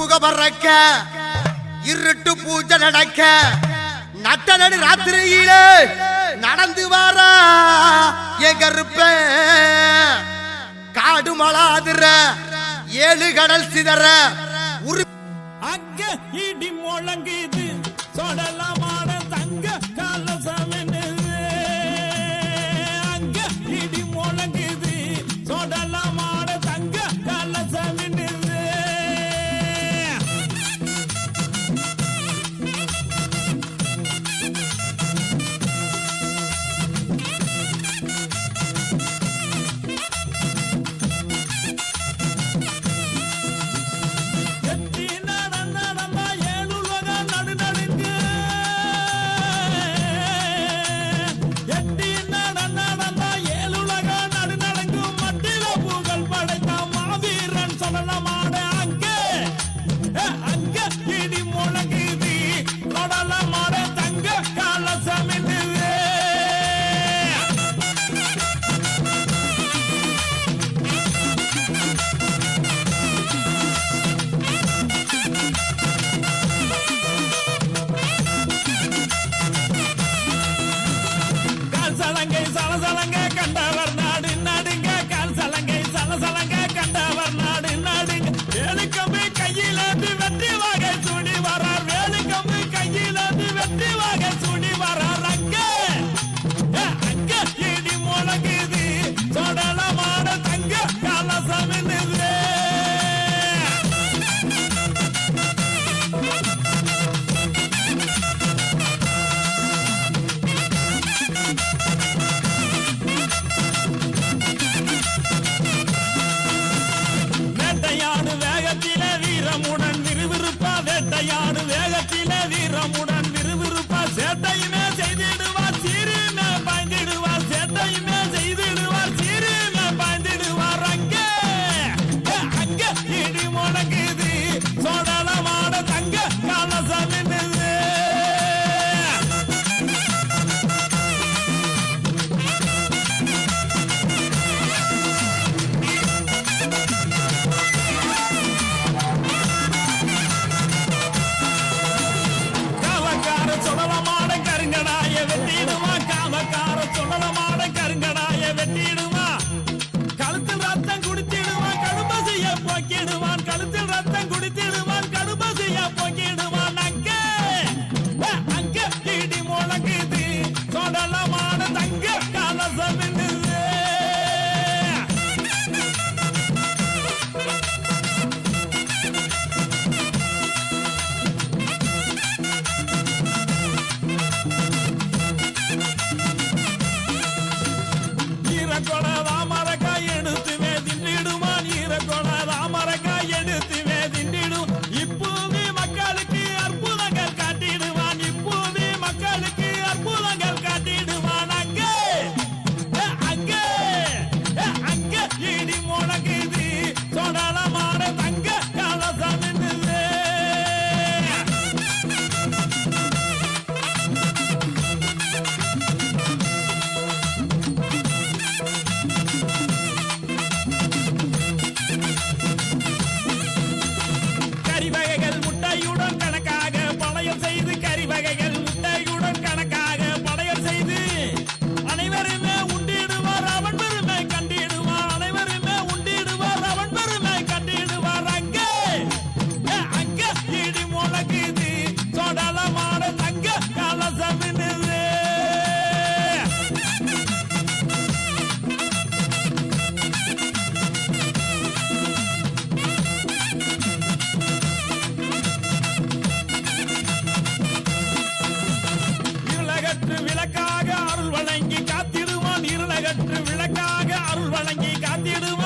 புக பறக்க இருட்டு பூஜை நடக்க நட்ட நடு ராத்திரியில நடந்து வர என் கருப்ப காடு மலாதுற ஏழு கடல் சிதற உரு அங்க இடி முழங்குது சொல்லலாம் everybody. விளக்காக அருள் வழங்கி காத்திடுவோம்